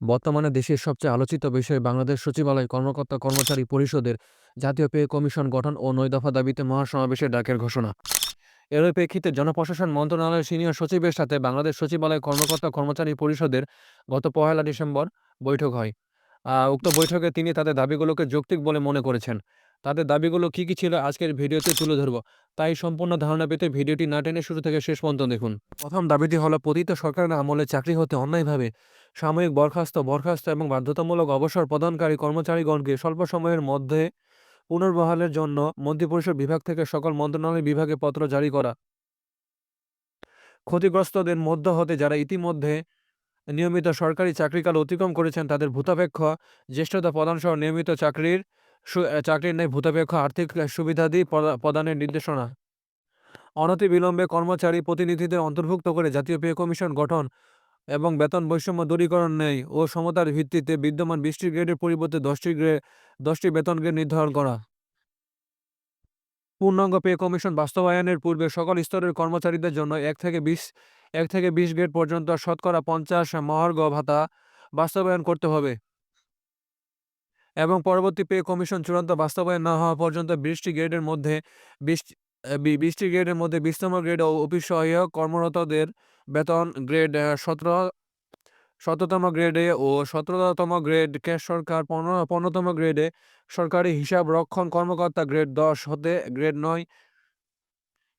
বর্তমানে দেশের সবচেয়ে আলোচিত বিষয় বাংলাদেশ সচিবালয় কর্মকর্তা কর্মচারী পরিষদের জাতীয় পে কমিশন গঠন ও নয় দফা দাবিতে মহাসমাবেশের ডাকের ঘোষণা। এর প্রেক্ষিতে জনপ্রশাসন মন্ত্রণালয়ের সিনিয়র সচিবের সাথে বাংলাদেশ সচিবালয় কর্মকর্তা কর্মচারী পরিষদের গত পহেলা ডিসেম্বর বৈঠক হয়। উক্ত বৈঠকে তিনি তাদের দাবিগুলোকে যৌক্তিক বলে মনে করেছেন। তাদের দাবিগুলো কি কি ছিল আজকের ভিডিওতে তুলে ধরবো। তাই সম্পূর্ণ ধারণা পেতে ভিডিওটি না টেনে শুরু থেকে শেষ পর্যন্ত দেখুন। প্রথম দাবিটি হলো, পতিত সরকারের আমলে চাকরি হতে অন্যায়ভাবে সাময়িক বরখাস্ত বরখাস্ত এবং বাধ্যতামূলক অবসর প্রদানকারী কর্মচারীগণকে স্বল্প সময়ের মধ্যে পুনর্বহালের জন্য মন্ত্রিপরিষদ বিভাগ থেকে সকল মন্ত্রণালয় বিভাগে পত্র জারি করা। ক্ষতিগ্রস্তদের মধ্য হতে যারা ইতিমধ্যে নিয়মিত সরকারি চাকরিকাল অতিক্রম করেছেন, তাদের ভূতাপেক্ষ, জ্যেষ্ঠতা প্রদান সহ নিয়মিত চাকরির চাকরির নেই, ভূতাপেক্ষ আর্থিক সুবিধাদি প্রদা- প্রদানের নির্দেশনা। অনতিবিলম্বে কর্মচারী প্রতিনিধিদের অন্তর্ভুক্ত করে জাতীয় পে কমিশন গঠন এবং বেতন বৈষম্য দূরীকরণ নেই ও সমতার ভিত্তিতে বিদ্যমান বিশটি গ্রেডের পরিবর্তে দশটি গ্রেড দশটি বেতন গ্রেড নির্ধারণ করা। পূর্ণাঙ্গ পে কমিশন বাস্তবায়নের পূর্বে সকল স্তরের কর্মচারীদের জন্য এক থেকে বিশ, এক থেকে বিশ গ্রেড পর্যন্ত শতকরা পঞ্চাশ মহার্ঘ ভাতা বাস্তবায়ন করতে হবে। এবং পরবর্তী পে কমিশন চূড়ান্ত বাস্তবায়ন না হওয়া পর্যন্ত বৃষ্টি গ্রেডের মধ্যে বৃষ্টি বিশটি গ্রেডের মধ্যে বিশতম গ্রেড ও অফিস সহায়ক কর্মরতদের বেতন গ্রেড সতেরো শততম গ্রেডে ও সতেরোতম গ্রেড ক্যাশ সরকার পনেরো, পনেরোতম গ্রেডে সরকারি হিসাব রক্ষণ কর্মকর্তা গ্রেড দশ হতে গ্রেড নয়,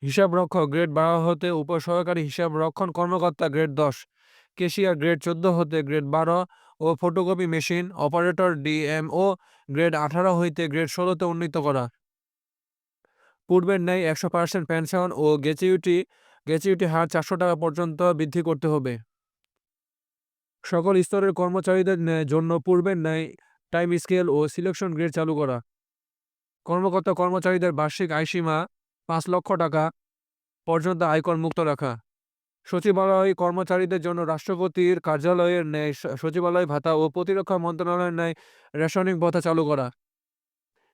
হিসাব রক্ষক গ্রেড বারো হতে উপসহকারী হিসাব রক্ষণ কর্মকর্তা গ্রেড দশ, কেশিয়ার গ্রেড চোদ্দ হতে গ্রেড বারো ও photocopy machine operator DMO grade আঠারো হইতে গ্রেড ষোলোতে উন্নীত করা। পূর্বের ন্যায় একশো পার্সেন্ট পেনশন ও গ্যাচুইটি গ্যাচুইটি হার চারশো টাকা পর্যন্ত বৃদ্ধি করতে হবে। সকল স্তরের কর্মচারীদের জন্য পূর্বের ন্যায় টাইম স্কেল ও সিলেকশন গ্রেড চালু করা। কর্মকর্তা কর্মচারীদের বার্ষিক আয়সীমা পাঁচ লক্ষ টাকা পর্যন্ত আয়কর মুক্ত রাখা। সচিবালয় কর্মচারীদের জন্য রাষ্ট্রপতির কার্যালয়ের ন্যায় সচিবালয় ভাতা ও প্রতিরক্ষা মন্ত্রণালয়ের ন্যায় রেশনিক ভাতা চালু করা।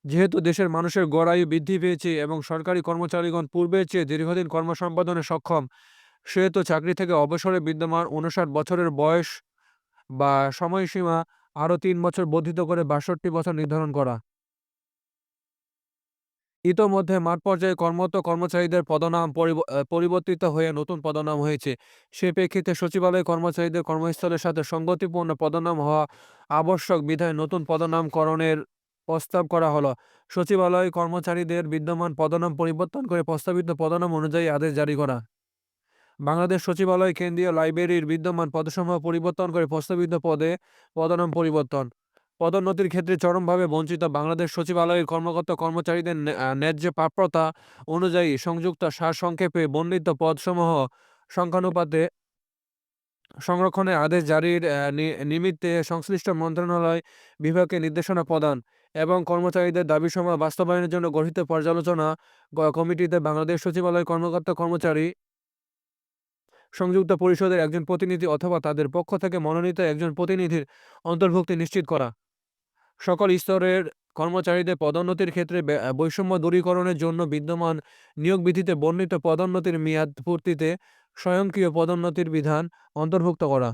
যেহেতু দেশের মানুষের গড়ায়ু বৃদ্ধি পেয়েছে এবং সরকারি কর্মচারীগণ পূর্বের চেয়ে দীর্ঘদিন কর্মসম্পাদনে সক্ষম, সেহেতু চাকরি থেকে অবসরে বিদ্যমান উনষাট বছরের বয়স বা সময়সীমা আরও তিন বছর বর্ধিত করে বাষট্টি বছর নির্ধারণ করা। ইতোমধ্যে মাঠ পর্যায়ে কর্মরত কর্মচারীদের পদনাম পরিব- পরিবর্তিত হয়ে নতুন পদনাম হয়েছে। সে প্রেক্ষিতে সচিবালয় কর্মচারীদের কর্মস্থলের সাথে সঙ্গতিপূর্ণ পদনাম হওয়া আবশ্যক বিধায় নতুন পদনামকরণের প্রস্তাব করা হলো। সচিবালয় কর্মচারীদের বিদ্যমান পদনাম পরিবর্তন করে প্রস্তাবিত পদনাম অনুযায়ী আদেশ জারি করা। বাংলাদেশ সচিবালয় কেন্দ্রীয় লাইব্রেরির বিদ্যমান পদসমূহ পরিবর্তন করে প্রস্তাবিত পদে পদনাম পরিবর্তন। পদোন্নতির ক্ষেত্রে চরমভাবে বঞ্চিত বাংলাদেশ সচিবালয়ের কর্মকর্তা কর্মচারীদের ন্যায্য প্রাপ্যতা অনুযায়ী সংযুক্ত সারসংক্ষেপে বর্ণিত পদসমূহ সংখ্যানুপাতে সংরক্ষণের আদেশ জারির নিমিত্তে সংশ্লিষ্ট মন্ত্রণালয় বিভাগকে নির্দেশনা প্রদান এবং কর্মচারীদের দাবিসমূহ বাস্তবায়নের জন্য গঠিত পর্যালোচনা কমিটিতে বাংলাদেশ সচিবালয় কর্মকর্তা কর্মচারী সংযুক্ত পরিষদের একজন প্রতিনিধি অথবা তাদের পক্ষ থেকে মনোনীত একজন প্রতিনিধির অন্তর্ভুক্তি নিশ্চিত করা। সকল স্তরের কর্মচারীদের পদোন্নতির ক্ষেত্রে বৈষম্য দূরীকরণের জন্য বিদ্যমান নিয়োগ বিধিতে বর্ণিত পদোন্নতির মেয়াদ পূর্তিতে স্বয়ংক্রিয় পদোন্নতির বিধান অন্তর্ভুক্ত করা।